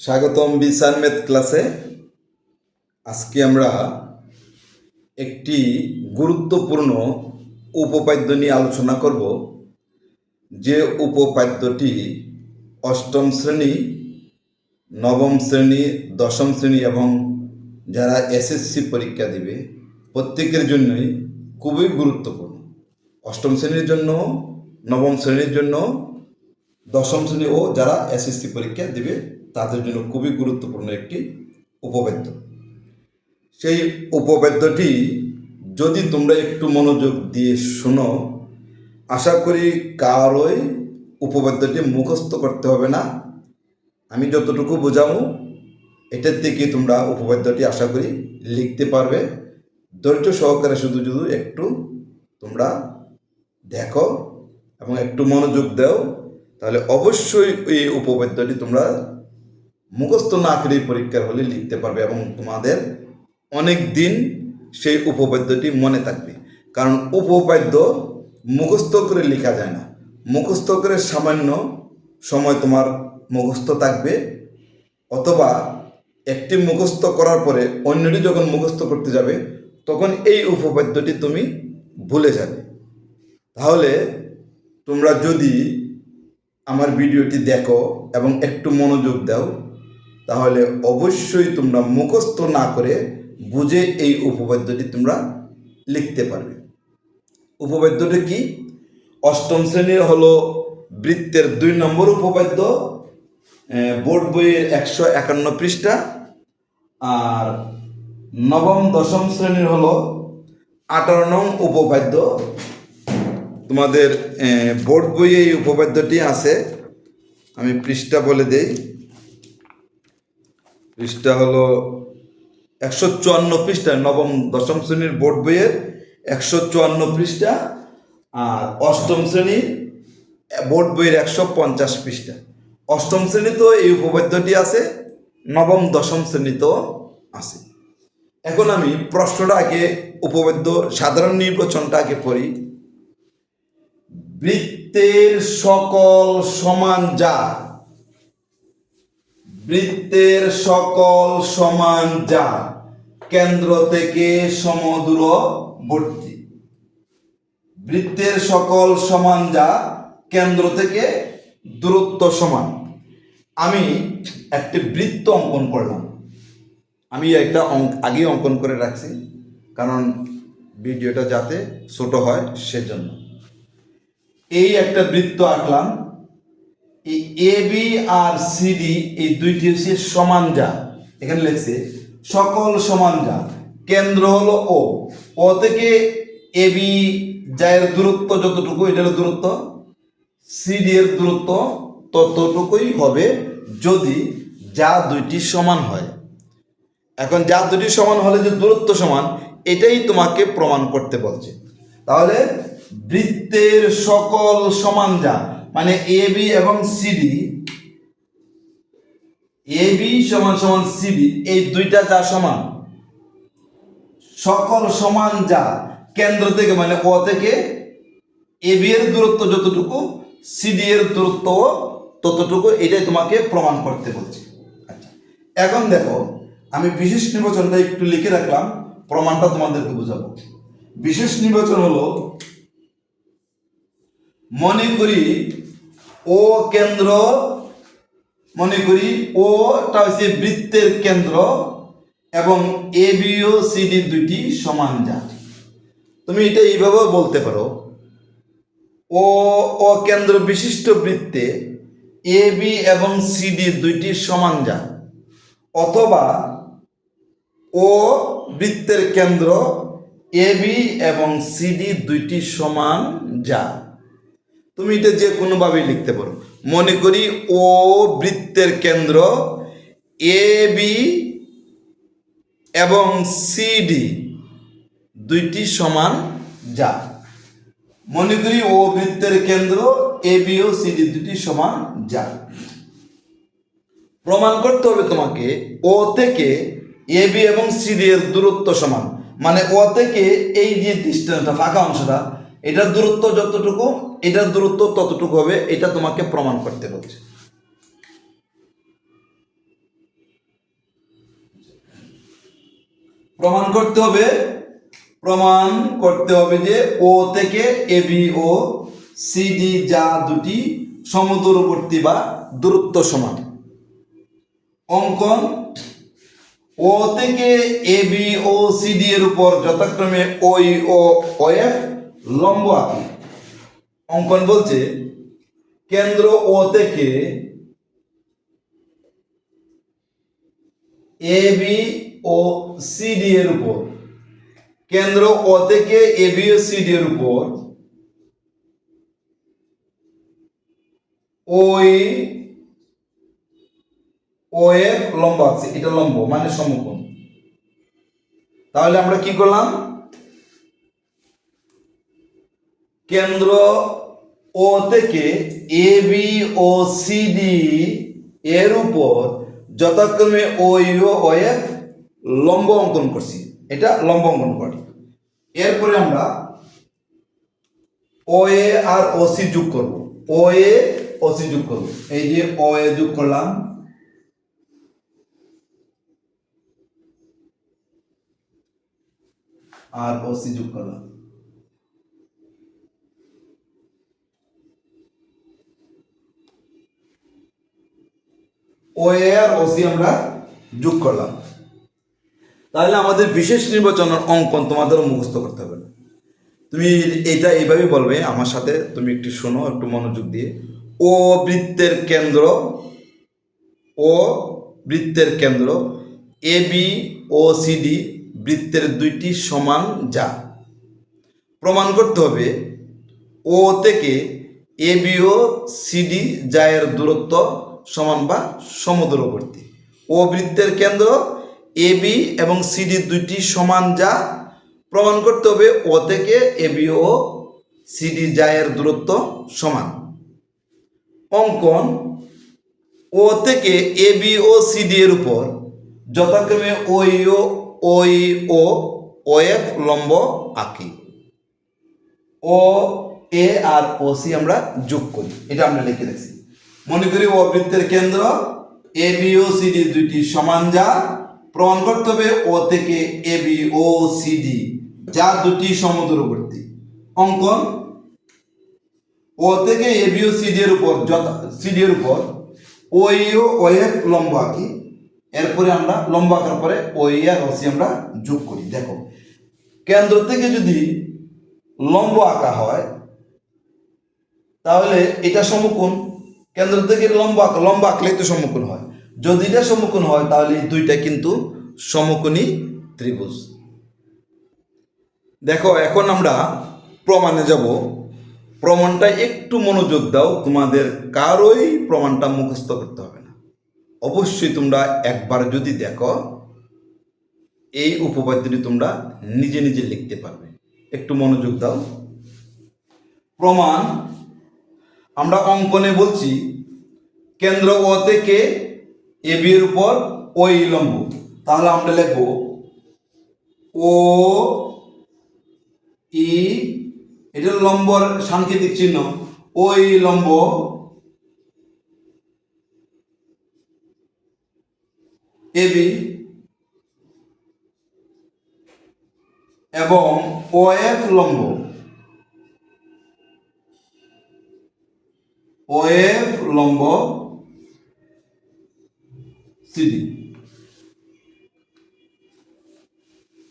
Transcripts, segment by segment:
স্বাগতম বিসান ম্যাথ ক্লাসে। আজকে আমরা একটি গুরুত্বপূর্ণ উপপাদ্য নিয়ে আলোচনা করব, যে উপপাদ্যটি অষ্টম শ্রেণি, নবম শ্রেণি, দশম শ্রেণি এবং যারা এসএসসি পরীক্ষা দিবে, প্রত্যেকের জন্যই খুবই গুরুত্বপূর্ণ। অষ্টম শ্রেণির জন্য, নবম শ্রেণির জন্য, দশম শ্রেণি ও যারা এসএসসি পরীক্ষা দিবে তাদের জন্য খুবই গুরুত্বপূর্ণ একটি উপপাদ্য সেই উপপাদ্যটি যদি তোমরা একটু মনোযোগ দিয়ে শোনো, আশা করি কারোই উপপাদ্যটি মুখস্থ করতে হবে না। আমি যতটুকু বোঝাবো, এটার থেকে তোমরা উপপাদ্যটি আশা করি লিখতে পারবে। ধৈর্য সহকারে শুধু শুধু একটু তোমরা দেখো এবং একটু মনোযোগ দাও, তাহলে অবশ্যই এই উপপাদ্যটি তোমরা মুখস্থ না করেই পরীক্ষার হলে লিখতে পারবে এবং তোমাদের অনেক দিন সেই উপপাদ্যটি মনে থাকবে। কারণ উপপাদ্য মুখস্থ করে লেখা যায় না। মুখস্থ করে সামান্য সময় তোমার মুখস্থ থাকবে। অথবা একটি মুখস্থ করার পরে অন্যটি যখন মুখস্থ করতে যাবে, তখন এই উপপাদ্যটি তুমি ভুলে যাবে। তাহলে তোমরা যদি আমার ভিডিওটি দেখো এবং একটু মনোযোগ দাও তাহলে অবশ্যই তোমরা মুখস্থ না করে বুঝে এই উপপাদ্যটি তোমরা লিখতে পারবে। উপপাদ্যটি কি? অষ্টম শ্রেণির হলো বৃত্তের দুই নম্বর উপপাদ্য আহ, বোর্ড বইয়ের একশো একান্ন পৃষ্ঠা। আর নবম দশম শ্রেণির হলো আঠারো নং উপপাদ্য তোমাদের বোর্ড বইয়ে এই উপপাদ্যটি আছে। আমি পৃষ্ঠা বলে দেই। পৃষ্ঠা হলো একশো চুয়ান্ন পৃষ্ঠা, নবম, দশম শ্রেণির বোর্ড বইয়ের একশো চুয়ান্ন পৃষ্ঠা আর অষ্টম শ্রেণির বোর্ড বইয়ের একশো পঞ্চাশ পৃষ্ঠা। অষ্টম শ্রেণীতেও এই উপপাদ্যটি আছে, নবম, দশম শ্রেণীতেও আছে। এখন আমি প্রশ্নটা আগে উপপাদ্য সাধারণ নির্বাচনটা আগে পড়ি। বৃত্তের সকল সমান যা বৃত্তের সকল সমান যা কেন্দ্র থেকে সমদূরবর্তী বৃত্তের সকল সমান যা কেন্দ্র থেকে দূরত্ব সমান। আমি একটি বৃত্ত অঙ্কন করলাম। আমি একটা অঙ্ক আগে অঙ্কন করে রাখছি, কারণ ভিডিওটা যাতে ছোট হয় সেজন্য। এই একটা বৃত্ত আঁকলাম এই এ বি আর সিডি এই দুইটি হচ্ছে সমান যা। এখানে লেখছে, সকল সমান যা। কেন্দ্র হলো ও ও থেকে এ বি যায়ের দূরত্ব যতটুকু, এটা হলো দূরত্ব। সিডি এর দূরত্ব ততটুকুই হবে যদি যা দুইটি সমান হয়। এখন যা দুটি সমান হলে যে দূরত্ব সমান, এটাই তোমাকে প্রমাণ করতে বলছে। তাহলে বৃত্তের সকল সমান যা। মানে এ বি এবং সিডি এ বি সমান সমান সিডি এই দুইটা যা সমান, সকল সমান যা, কেন্দ্র থেকে মানে ও থেকে এ বি এর দূরত্ব যতটুকু সিডি এর দূরত্ব ততটুকু, এটাই তোমাকে প্রমাণ করতে বলছে। আচ্ছা এখন দেখো, আমি বিশেষ নির্বাচনটা একটু লিখে রাখলাম, প্রমাণটা তোমাদেরকে বোঝাবো। বিশেষ নির্বাচন হলো, মনে করি ও কেন্দ্র মনে করি ওটা হচ্ছে বৃত্তের কেন্দ্র এবং এ বি ও সিডি দুইটি সমান যা তুমি এটা এইভাবেও বলতে পারো। ও ও কেন্দ্র বিশিষ্ট বৃত্তে এ বি এবং সিডি দুইটি সমান যা অথবা ও বৃত্তের কেন্দ্র এ বি এবং সিডি দুইটি সমান যা তুমি এটা যে কোনোভাবেই লিখতে পারো। মনে করি ও বৃত্তের কেন্দ্র এ, বি এবং সিডি দুইটি সমান যা। মনে করি ও বৃত্তের কেন্দ্র এ, বি ও সিডি দুটি সমান যা। প্রমাণ করতে হবে তোমাকে, ও থেকে এ, বি এবং সিডি এর দূরত্ব সমান। মানে ও থেকে এই যে ডিস্টেন্সটা ফাঁকা অংশটা এটার দূরত্ব যতটুকু, এটার দূরত্ব ততটুকু হবে, এটা তোমাকে প্রমাণ করতে হচ্ছে। প্রমাণ করতে হবে, প্রমাণ করতে হবে যে ও থেকে এ বি ও সিডি যা দুটি সমদূরবর্তী বা দূরত্ব সমান। অঙ্কন ও থেকে এ বি ও সিডি এর উপর যথাক্রমে ওই ও এফ লম্ব আঁকি। অঙ্কন বলছে, কেন্দ্র ও থেকে এ বি ও সিডি এর উপর। কেন্দ্র ও থেকে এ বি ও সিডি এর উপর। ওই ও এর লম্ব আছে এটা লম্ব মানে সমকোণ। তাহলে আমরা কি করলাম? কেন্দ্র ও থেকে এ বি ও সিডি এর উপর যথাক্রমে ও ইউ ও এফ লম্ব অঙ্কন করছি। এটা লম্ব অঙ্কন করি। এরপরে আমরা ও এ আর ও সি যোগ করব। ও এ ও সি যোগ করব। এই যে ও এ যোগ করলাম। আর ও সি যোগ করলাম। ও এ আর ও সি আমরা যোগ করলাম। তাহলে আমাদের বিশেষ নির্বাচনের অঙ্কন তোমাদের মুখস্থ করতে হবে। না তুমি এটা এইভাবে বলবে, আমার সাথে তুমি একটু শোনো, একটু মনোযোগ দিয়ে। ও বৃত্তের কেন্দ্র ও বৃত্তের কেন্দ্র এ বি ও সিডি বৃত্তের দুইটি সমান যা। প্রমাণ করতে হবে ও থেকে এ বি ও সিডি জায়ের দূরত্ব সমান বা সমদূরবর্তী ও বৃত্তের কেন্দ্র এ, বি এবং সিডি দুইটি সমান যা প্রমাণ করতে হবে ও থেকে এ, বি ও সিডি জায়ের দূরত্ব সমান। অঙ্কন, ও থেকে এ, বি ও সিডি এর উপর যথাক্রমে ওই ও ওই ও ও, এফ লম্ব আঁকি। ও, এ আর ও সি আমরা যোগ করি। এটা আমরা লিখে রাখছি মনে করি ও বৃত্তের কেন্দ্র এ বি ও সি ডি দুইটি সমান যা প্রমাণ করতে হবে ও থেকে এ বি ও সি ডি যা দুটি সমদূরবর্তী। অঙ্কন। ও থেকে এ বি ও সি ডি এর উপর যথা সি ডি এর উপর ওই ও ও এফ লম্ব আঁকি। এরপরে আমরা লম্ব আঁকার পরে ওই আর ও সি আমরা যোগ করি। দেখো, কেন্দ্র থেকে যদি লম্ব আঁকা হয়, তাহলে এটা সমকোণ কেন্দ্র থেকে লম্বা লম্বা আঁকলেই তো সমকোণ হয়। যদি এটা সম্মুখীন হয়, তাহলে দুইটা কিন্তু সমকোণী ত্রিভুজ। দেখো, এখন আমরা প্রমাণে যাব। প্রমাণটা একটু মনোযোগ দাও, তোমাদের কারোই প্রমাণটা মুখস্থ করতে হবে না। অবশ্যই তোমরা একবার যদি দেখো, এই উপপাদ্যটি তোমরা নিজে নিজে লিখতে পারবে। একটু মনোযোগ দাও। প্রমাণ আমরা অঙ্কনে বলছি, কেন্দ্র ও থেকে এ বি এর উপর ওই লম্ব। তাহলে আমরা লিখব ও ই, এটা লম্বর সাংকেতিক চিহ্ন। ওই লম্ব এ বি এবং ও এফ লম্ব। ও এফ লম্ব সিডি।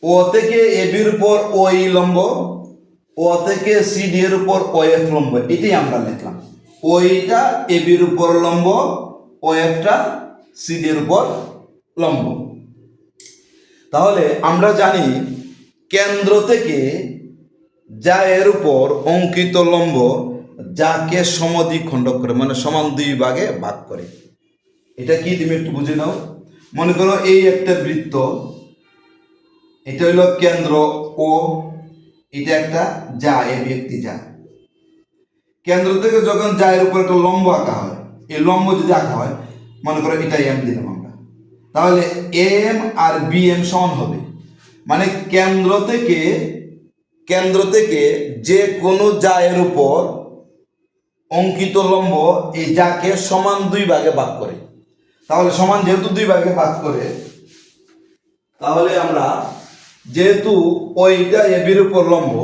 ও থেকে এ বির উপর ও ই লম্ব, ও থেকে সিডি এর উপর ও এফ লম্ব, এটাই আমরা লিখলাম। ওইটা এ বির উপর লম্ব ও এফটা সিডি এর উপর লম্ব। তাহলে আমরা জানি কেন্দ্র থেকে যা এর উপর অঙ্কিত লম্ব যাকে সমদ্বি খণ্ডক করে মানে সমান দুই ভাগে ভাগ করে। এটা কি তুমি একটু বুঝে নাও। মনে করো এই একটা বৃত্ত, এটা হইল কেন্দ্র ও, এটা একটা যা, এ ব্যক্তি যা। কেন্দ্র থেকে যখন যা এর উপর একটা লম্ব আঁকা হয়, এই লম্ব যদি আঁকা হয়, মনে করো এটা এম দিলাম আমরা। তাহলে এম আর বি এম সমান হবে। মানে কেন্দ্র থেকে কেন্দ্র থেকে যে কোনো এর উপর অঙ্কিত লম্ব এই যাকে সমান দুই ভাগে ভাগ করে। তাহলে সমান যেহেতু দুই ভাগে ভাগ করে, তাহলে আমরা যেহেতু ওইটা এবির উপর লম্ব,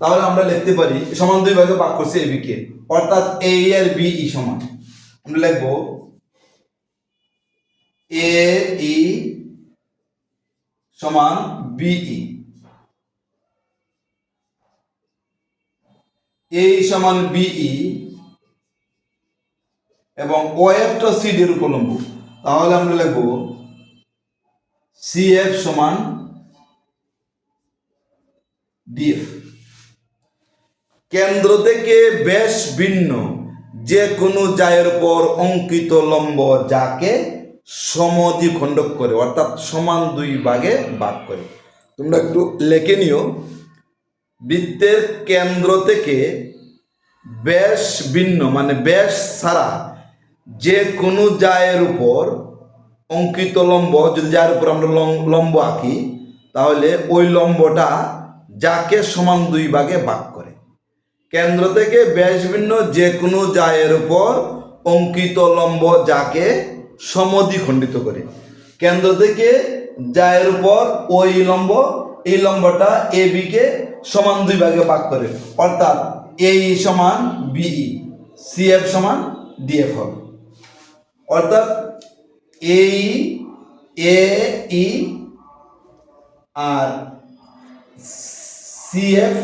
তাহলে আমরা লিখতে পারি সমান দুই ভাগে ভাগ করছে এবি কে, অর্থাৎ এ আর বি ই সমান। আমরা লিখব এ ই সমান বিই এ সমান বিই এবং ওএফটা সিডি এর উপর লম্ব তাহলে আমরা লিখব সিএফ সমান ডিএফ কেন্দ্র থেকে বেশ ভিন্ন যে কোনো জায়ের উপর অঙ্কিত লম্ব যাকে সমদ্বিখণ্ডক করে, অর্থাৎ সমান দুই ভাগে ভাগ করে। তোমরা একটু লেখে নিও। বৃত্তের কেন্দ্র থেকে বেশ ভিন্ন মানে বেশ ছাড়া যে কোনো জায়ের উপর অঙ্কিত লম্ব, যদি যার উপর আমরা লম- লম্ব আঁকি, তাহলে ওই লম্বটা যাকে সমান দুই ভাগে ভাগ করে। কেন্দ্র থেকে ব্যাস ভিন্ন যে কোনো জায়ের উপর অঙ্কিত লম্ব যাকে সমদ্বিখণ্ডিত করে। কেন্দ্র থেকে জায়ের উপর ওই লম্ব, এই লম্বটা এ কে সমান দুই ভাগে ভাগ করে। অর্থাৎ এই সমান বিই সিএফ সমান ডিএফ হবে। অর্থাৎ এই এ ই আর সিএফ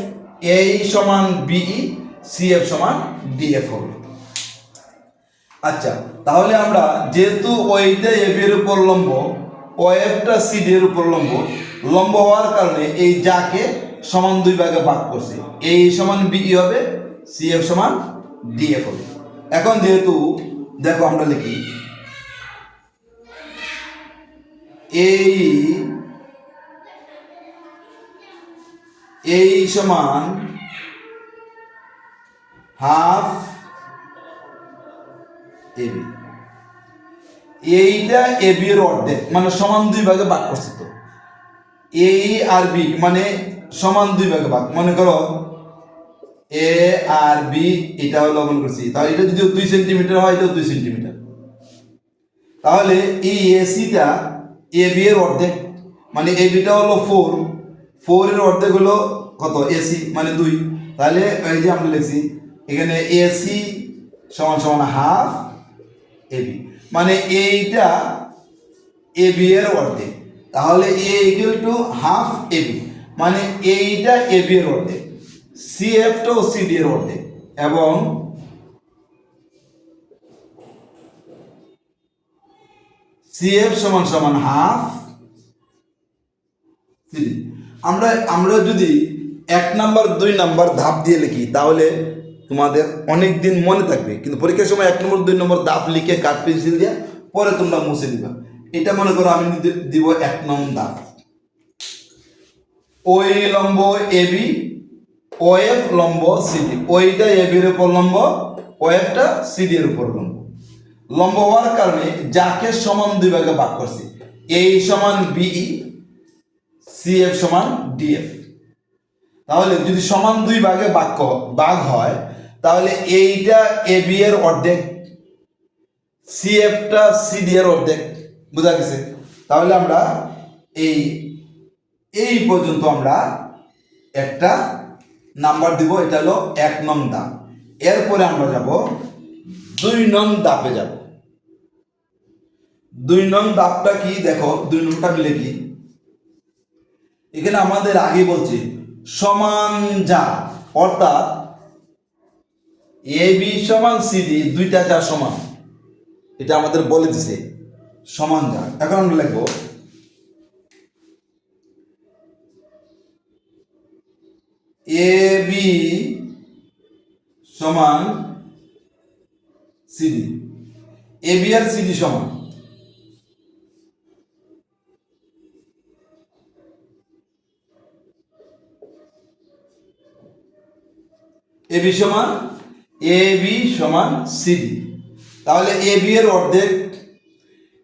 এই সমান বিই সিএফ সমান ডিএফ হবে। আচ্ছা তাহলে আমরা যেহেতু ওইটা এফ এর উপর লম্ব ওএফটা সিডি এর উপর লম্ব লম্ব হওয়ার কারণে এই যাকে সমান দুই ভাগে ভাগ করছে। এই সমান বিই হবে সিএফ সমান ডিএফ হবে। এখন যেহেতু দেখো আমরা লিখি। এই এই সমান হাফ এবি এইটা এবি এর অর্ধেক মানে সমান দুই ভাগে ভাগ করছে তো। এই আর বি মানে সমান দুই ভাগে ভাগ। মনে করো এ আর বি এটা হলো মনে করছি। তাহলে এটা যদি দুই সেন্টিমিটার হয়, এটাও দুই সেন্টিমিটার তাহলে এই এসিটা এ বি এর অর্ধেক মানে এ বিটা হলো ফোর ফোর এর অর্ধেক হলো কত? এসি মানে দুই। তাহলে এই যে আমরা লিখছি, এখানে এসি সমান সমান হাফ এবি মানে এইটা এ বি এর অর্ধেক। তাহলে A equal to half A B মানে এইটা এ বি এর অর্ধেক। সি এফটাও সি ডি এর অর্ধেক এবং সিএফ সমান সমান হাফ সিডি আমরা আমরা যদি এক নাম্বার, দুই নাম্বার ধাপ দিয়ে লিখি, তাহলে তোমাদের অনেক দিন মনে থাকবে। কিন্তু পরীক্ষার সময় এক নম্বর, দুই নম্বর ধাপ লিখে কাঠ পেন্সিল দিয়ে পরে তোমরা মুছে দিবা। এটা মনে করো আমি দিব এক নম্বর ধাপ। ওই লম্ব এবি ওএফ লম্ব সিডি ওইটা এবির উপর লম্ব ওএফটা সিডি এর উপর লম্ব। লম্ব হওয়ার কারণে যাকে সমান দুই ভাগে ভাগ করছি এই সমান বিই সিএফ সমান ডিএফ তাহলে যদি সমান দুই ভাগে বাক্য ভাগ হয়, তাহলে এইটা এ বি এর অর্ধেক সিএফটা সিডি এর অর্ধেক। বোঝা গেছে? তাহলে আমরা এই এই পর্যন্ত আমরা একটা নাম্বার দিব, এটা হলো এক নং দাপ। এরপরে আমরা যাব, দুই নং দাপে যাব। দুই নং দাপটা কি? দেখো, দুই নংটা মিলে কি? এখানে আমাদের আগে বলছি, সমান যা, অর্থাৎ এ বি সমান সিডি দুইটা যা সমান। এটা আমাদের বলে দিছে, সমান যা। এখন আমরা লিখব এ বি সমান সিডি এ বি আর সিডি সমান। এ বি সমান এ বি সমান সিডি তাহলে এ বি এর অর্ধেক,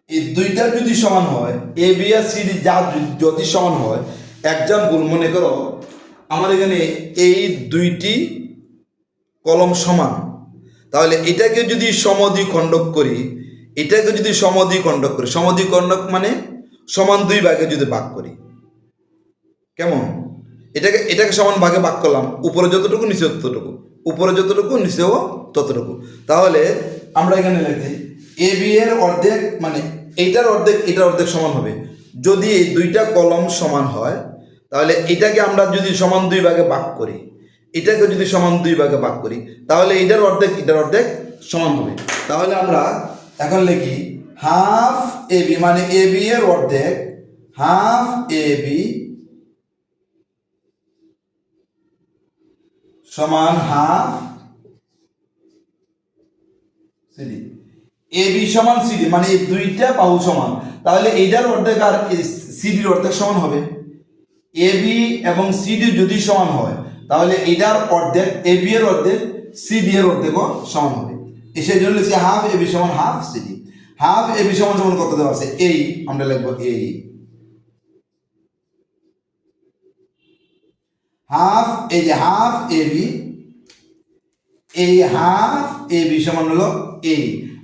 এই দুইটা যদি সমান হয় এ বি আর সিডি যা যদি- সমান হয় এক্সাম্পল মনে করো আমার এখানে এই দুইটি কলম সমান। তাহলে এটাকে যদি সমদ্বিখণ্ডক করি, এটাকে যদি সমদ্বিখণ্ডক করি, সমদ্বিখণ্ডক মানে সমান দুই ভাগে যদি ভাগ করি। কেমন? এটাকে এটাকে সমান ভাগে ভাগ করলাম, উপরে যতটুকু, নিচে ততটুকু। উপরে যতটুকু, নিচেও ততটুকু। তাহলে আমরা এখানে লিখি, এ, বি এর অর্ধেক মানে এইটার অর্ধেক, এটার অর্ধেক সমান হবে। যদি এই দুইটা কলম সমান হয় তাহলে এটাকে আমরা যদি সমান দুই ভাগে ভাগ করি, এটাকে যদি সমান দুই ভাগে ভাগ করি, তাহলে এটার অর্ধেক এটার অর্ধেক সমান হবে। তাহলে আমরা এখন লিখি হাফ এ বি মানে এ বি এর অর্ধেক হাফ এ বি সমান half C D A B সমান সিডি মানে এই দুইটা বাহু সমান। তাহলে এইটার অর্ধেক আর সিডির অর্ধেক সমান হবে। এ বি এবং সিডি যদি সমান হয়, তাহলে এইটার অর্ধেক এ বি এর অর্ধেক সিডি এর অর্ধেকও সমান হবে। এ সেই জন্য হাফ এ বি সমান half C D half A B সমান সমান কত দেওয়া আছে? এই আমরা লিখব এই হাফ এই যে হাফ এ বি এই হাফ এ বি সমান হলো এ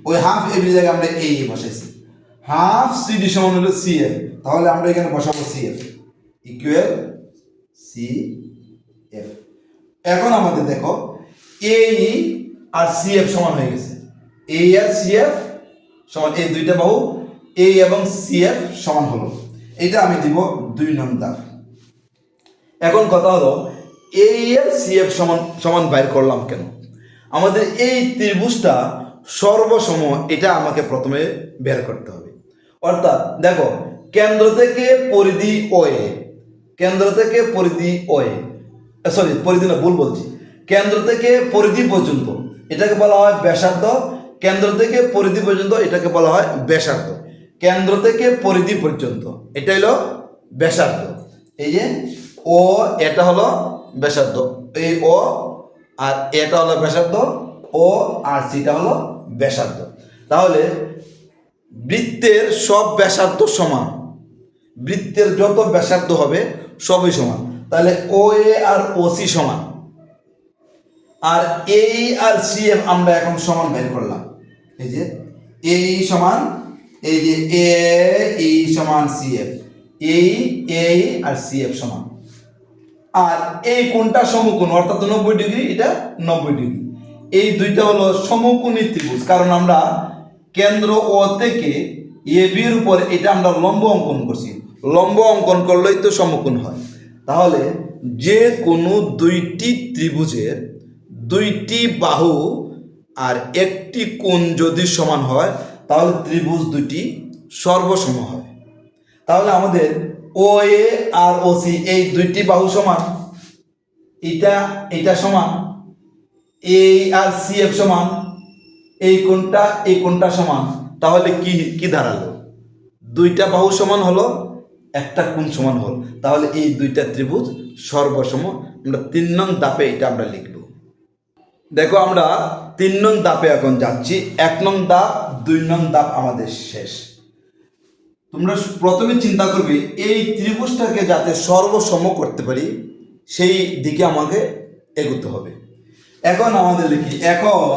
ওই হাফ এ বি জায়গায় আমরা এই বসাইছি। হাফ সি ডি সমান হলো সি এফ তাহলে আমরা এখানে বসাবো C F equal C F এখন আমাদের দেখো এই আর সি এফ সমান হয়ে গেছে। এ আর সি এফ সমান, এই দুইটা বাহু এ এবং সি এফ সমান হলো। এটা আমি দিব দুই নং দাগ এখন কথা হলো এই সি এফ সমান সমান বাইর করলাম কেন? আমাদের এই ত্রিভুজটা সর্বসম, এটা আমাকে প্রথমে বের করতে হবে। অর্থাৎ দেখো, কেন্দ্র থেকে পরিধি ওয়ে কেন্দ্র থেকে পরিধি ওয়ে সরি পরিধি না, ভুল বলছি। কেন্দ্র থেকে পরিধি পর্যন্ত, এটাকে বলা হয় ব্যাসার্ধ। কেন্দ্র থেকে পরিধি পর্যন্ত, এটাকে বলা হয় ব্যাসার্ধ। কেন্দ্র থেকে পরিধি পর্যন্ত, এটা হলো ব্যাসার্ধ। এই যে, ও, এটা হলো ব্যাসার্ধ। এই ও আর এটা হলো ব্যাসার্ধ, ও আর সিটা হলো ব্যাসার্ধ। তাহলে, বৃত্তের সব ব্যাসার্ধ সমান। বৃত্তের যত ব্যাসার্ধ হবে সবই সমান। তাহলে ও এ আর ও সি সমান। আর এই আর সি এফ আমরা এখন সমান বের করলাম। এই যে এই সমান, এই যে এ এই সমান সি এফ এই এই আর সি এফ সমান। আর এই কোনটা সমকোণ, অর্থাৎ নব্বই ডিগ্রি, এটা নব্বই ডিগ্রি। এই দুইটা হলো সমকোণী ত্রিভুজ, কারণ আমরা কেন্দ্র ও থেকে এ বির উপর এটা আমরা লম্ব অঙ্কন করছি। লম্ব অঙ্কন করলেই তো সমকোণ হয়। তাহলে যে কোনো দুইটি ত্রিভুজের দুইটি বাহু আর একটি কোণ যদি সমান হয়, তাহলে ত্রিভুজ দুটি সর্বসম হয়। তাহলে আমাদের ও, এ আর ও, সি, এই দুইটি বাহু সমান। এটা এটা সমান। এই আর সি এফ সমান। এই কোনটা এই কোনটা সমান। তাহলে কি কি দাঁড়াল? দুইটা বাহু সমান হলো, একটা কোণ সমান হল। তাহলে এই দুইটা ত্রিভুজ সর্বসম, আমরা তিন নং দাপে এটা আমরা লিখব। দেখো আমরা তিন নং দাপে এখন যাচ্ছি, এক নং দাপ, দুই নং দাপ আমাদের শেষ। তোমরা প্রথমে চিন্তা করবে, এই ত্রিভুজটাকে যাতে সর্বসম করতে পারি, সেই দিকে আমাকে এগোতে হবে। এখন আমাদের লিখি, এখন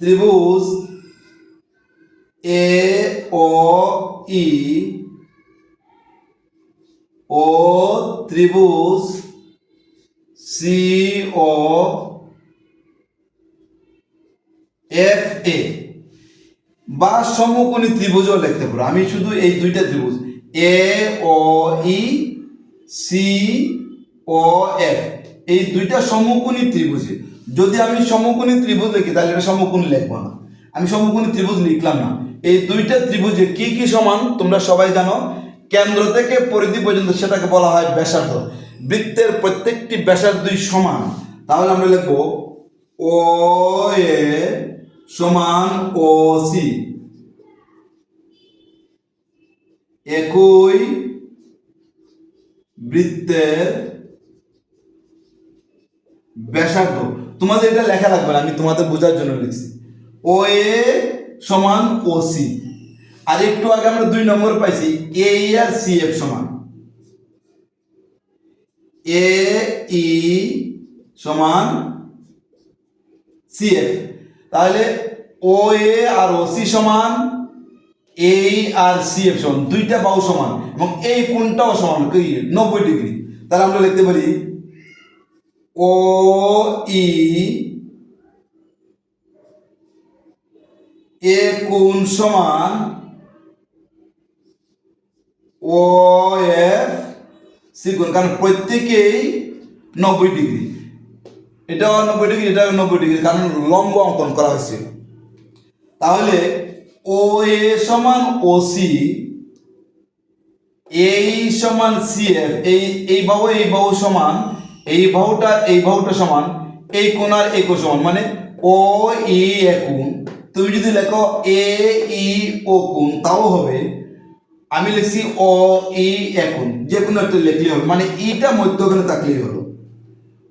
ত্রিভুজ এ, ও, ই, ও, ত্রিভুজ, সি, ও, এফ, এ। বা সমকোণী ত্রিভুজও লিখতে পারো। আমি শুধু এই দুইটা ত্রিভুজ। A, O, E, C, O, F. এই দুইটা সমকোণী ত্রিভুজে। যদি আমি সমকোণী ত্রিভুজ লিখি, তাহলে এটা সমকোণী লিখব না। আমি সমকোণী ত্রিভুজ লিখলাম না। এই দুইটা ত্রিভুজে কি কি সমান, তোমরা সবাই জানো। কেন্দ্র থেকে পরিধি পর্যন্ত সেটাকে বলা হয় ব্যাসার্ধ। বৃত্তের প্রত্যেকটি ব্যাসার্ধই সমান। তাহলে আমরা লিখব ও এ সমান ও সি। একই বৃত্তের ব্যাসার্ধ। তোমাদের এটা লেখা লাগবে না, আমি তোমাদের বোঝার জন্য লিখছি। ও এ সমান ও সি আর একটু আগে আমরা দুই নম্বর পাইছি, এ আর সি এফ সমান। এ ই সমান সি এফ। তাহলে ও এ আর ও সি সমান এই আর সি এফ সমান। দুইটা বাহু সমান এবং এই কোনটাও সমান নব্বই ডিগ্রি। তাহলে আমরা লিখতে পারি ও ই এ কোণ সমান? ও এফ সি কোণ কারণ প্রত্যেকেই নব্বই ডিগ্রি। এটাও নব্বই ডিগ্রি এটাও নব্বই ডিগ্রি, কারণ লম্ব অঙ্কন করা হয়েছিল তাহলে ও এ সমান ও সি, এই সমান সি এফ, এই এই বাহু এই বাহু সমান এই বাহুটা এই বাহুটা সমান এই কোণ আর সমান মানে ও ই এ কোণ। তুমি যদি লেখো এ ই ও কোণ, তাও হবে। আমি লিখছি ও ই এ কোণ। যে কোনো একটা লিখলে হবে মানে ইটা মধ্যখানে থাকলেই হলো।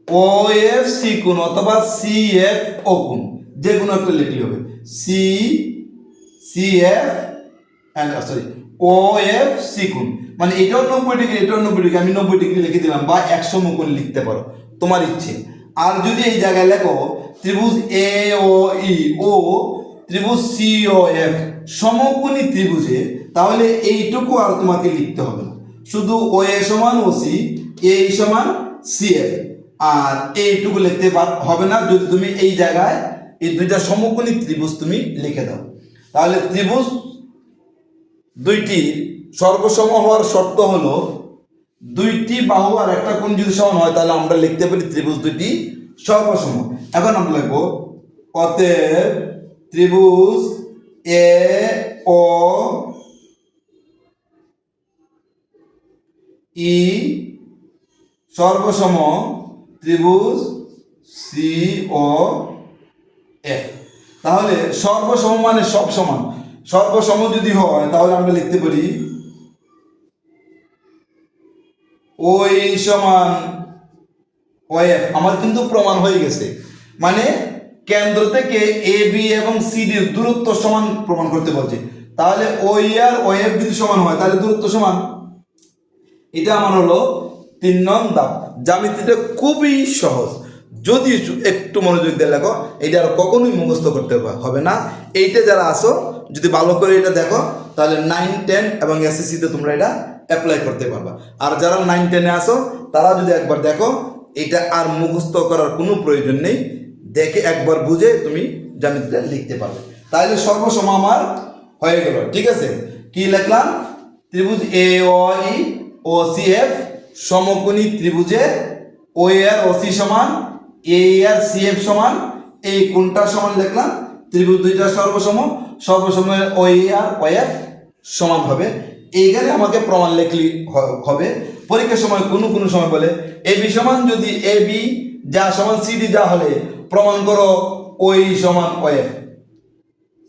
ও এফ সি কোণ অথবা সি এফ ও কোণ, যে কোনো একটা লিখলে হবে। C C F sorry O F C কোণ মানে এটাও নব্বই ডিগ্রি, এটাও নব্বই ডিগ্রি, আমি নব্বই ডিগ্রি লিখে দিলাম বা একশো মুকুল লিখতে পারো, তোমার ইচ্ছে। আর যদি এই জায়গায় লেখো, ত্রিভুজ এ ও ই ও ত্রিভুজ সি ও এফ সমকোণী ত্রিভুজে, তাহলে এইটুকু আর তোমাকে লিখতে হবে না। শুধু ও এ সমান ও সি এ সমান সি এফ আর এইটুকু লিখতে হবে না যদি তুমি এই জায়গায় এই দুইটা সমকোণী ত্রিভুজ তুমি লিখে দাও। তাহলে ত্রিভুজ দুইটি সর্বসম হওয়ার শর্ত হলো দুইটি বাহু আর একটা কোণ যদি সমান হয়, তাহলে আমরা লিখতে পারি ত্রিভুজ দুইটি সর্বসম। এখন আমরা লিখব, অতএব ত্রিভুজ এ ও ই সর্বসম ত্রিভুজ সি ও এফ তাহলে সর্বসম মানে সব সমান। সর্বসম যদি হয়, তাহলে আমরা লিখতে পারি ও এই সমান ও এফ আমার কিন্তু প্রমাণ হয়ে গেছে। মানে কেন্দ্র থেকে এ বি এবং সি ডির দূরত্ব সমান প্রমাণ করতে বলছে। তাহলে ওই আর ও এফ যদি সমান হয়, তাহলে দূরত্ব সমান। এটা আমার হলো তিন নং দাব জ্যামিতিটা খুবই সহজ। যদি একটু- মনোযোগ দিয়ে লেখো এটা আর কখনোই মুখস্থ করতে হবে- না। এইটা যারা আসো যদি ভালো করে এটা দেখো, তাহলে নাইন টেন এবং এসএসসিতে তোমরা এটা অ্যাপ্লাই করতে পারবা। আর যারা নাইন টেনে আসো তারা যদি একবার দেখো এটা আর মুখস্থ করার কোনো প্রয়োজন নেই। দেখে একবার বুঝে তুমি জ্যামিতিটা লিখতে পারবে। তাহলে সর্বসম আমার হয়ে গেল, ঠিক আছে? কি লিখলাম? ত্রিভুজ এ ও সি এফ সমকোণী ত্রিভুজে ও আর ও সি সমান এ আর সি এফ সমান, এই কোনটা সমান লিখলাম ত্রিভুজ দুইটা সর্বসম সর্বসময় ও আর ও সমান হবে। এইখানে আমাকে প্রমাণ লিখলি হবে। পরীক্ষার সময় কোনো কোনো সময় বলে এ বি সমান যদি এ বি যা সমান সি ডি যা হলে, প্রমাণ করো ওই সমান ও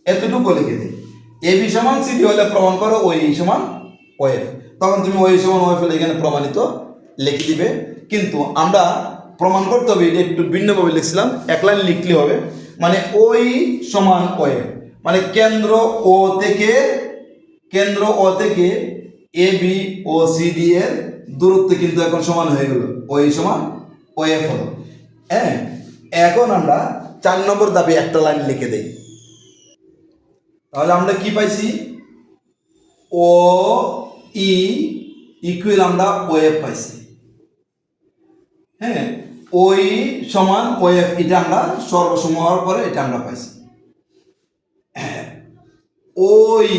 এতটুকু লিখে দিই। এ বি সমান সি ডি হলে প্রমাণ করো ওই সমান ওয়েফ তখন তুমি ওই সমান ওয়েফ এখানে প্রমাণিত লিখে দিবে। কিন্তু আমরা প্রমাণ করতে হবে, এটা একটু ভিন্নভাবে লিখছিলাম, এক লাইন লিখলে হবে। মানে ওই সমান ওয়েফ মানে কেন্দ্র ও থেকে, কেন্দ্র ও থেকে এ, বি ও সি, ডি এর দূরত্ব কিন্তু এখন সমান হয়ে গেল। ওই সমান ওয়েফ হলো। হ্যাঁ এখন আমরা চার নম্বর দাবি একটা লাইন লিখে দেই। তাহলে আমরা কি পাইছি? ও, ই ইকুয়াল আমরা ওয়েভ পাইছি। হ্যাঁ ওই সমান ওয়েভ এটা আমরা সর্বসম হওয়ার পরে এটা আমরা পাইছি। ওই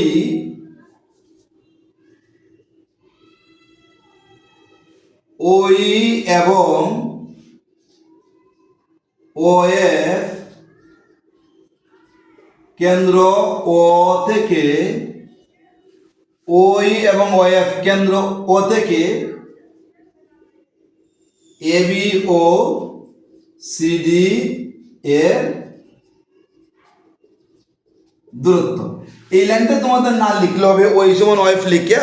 ওই এবং ওএফ কেন্দ্র ও থেকে ওই এবং ওএফ কেন্দ্র ও থেকে এ বি ও সিডি এর দূরত্ব। এই লাইনটা তোমাদের না লিখলে হবে ওই সমান ওয়েফ লিখে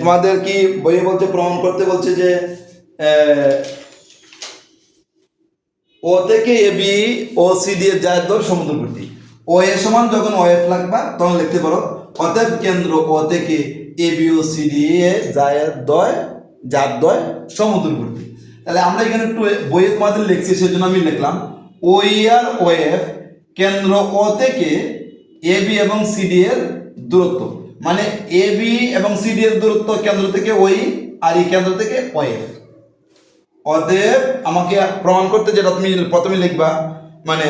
তোমাদের কি বইয়ে বলছে, প্রমাণ করতে বলছে যে ও থেকে এ বি ও সি ডি এর যার দর সমুদ্রবর্তী ও এ সমান যখন ও এফ লাগবা, তখন লিখতে পারো, অতএব কেন্দ্র ও থেকে এ বি ও সি ডি এ যায়ের দয়, যার দয় সমুদ্রবর্তী তাহলে আমরা এখানে একটু বইয়ে তোমাদের লিখছি সেজন্য আমি লিখলাম। ও আর ও এফ কেন্দ্র ও থেকে এ বি এবং সি ডি এর দূরত্ব। মানে এ বি এবং সিডি এর দূরত্ব কেন্দ্র থেকে ওই আর এই কেন্দ্র থেকে ওএফ অতএব আমাকে প্রমাণ করতে যেটা তুমি প্রথমে লিখবা মানে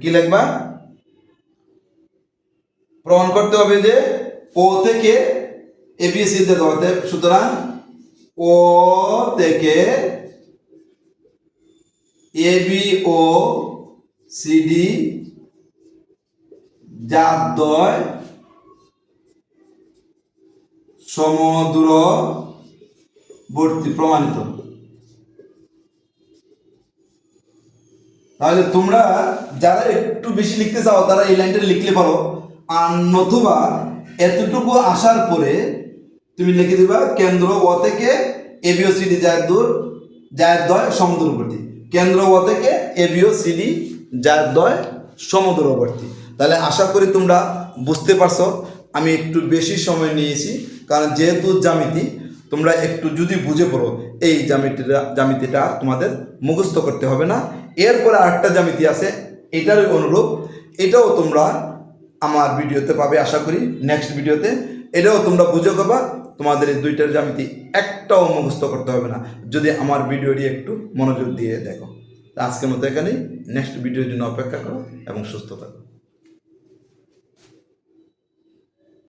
কি লিখবা? প্রমাণ করতে হবে যে ও থেকে এবিসি দিতে হবে সুতরাং ও থেকে এ বি ও সিডি জাতদ্বয় সমদূরবর্তী প্রমাণিত। তাহলে তোমরা যারা একটু বেশি লিখতে চাও, তারা এই লাইনটা লিখলে পারো। আর নতুবা এতটুকু আসার পরে তুমি লিখে দিবা কেন্দ্র ও থেকে এবিও সিডি যায় দূর যায় দয় সমদূরবর্তী। কেন্দ্র ও থেকে এবিও সিডি যায় দয় সমদূরবর্তী। তাহলে আশা করি তোমরা বুঝতে পারছ, আমি একটু বেশি সময় নিয়েছি, কারণ যেহেতু জ্যামিতি, তোমরা একটু যদি বুঝে পড়ো, এই জ্যামিতিটা জ্যামিতিটা তোমাদের মুখস্থ করতে হবে না। এরপরে আরেকটা জ্যামিতি আছে, এটারই অনুরূপ। এটাও তোমরা আমার ভিডিওতে পাবে, আশা করি নেক্সট ভিডিওতে। এটাও তোমরা বুঝে করবা তোমাদের এই দুইটার জ্যামিতি একটাও মুখস্থ করতে হবে না। যদি আমার ভিডিওটি একটু মনোযোগ দিয়ে দেখো। আজকের মতো এখানেই। নেক্সট ভিডিওর জন্য অপেক্ষা করো এবং সুস্থ থাকো।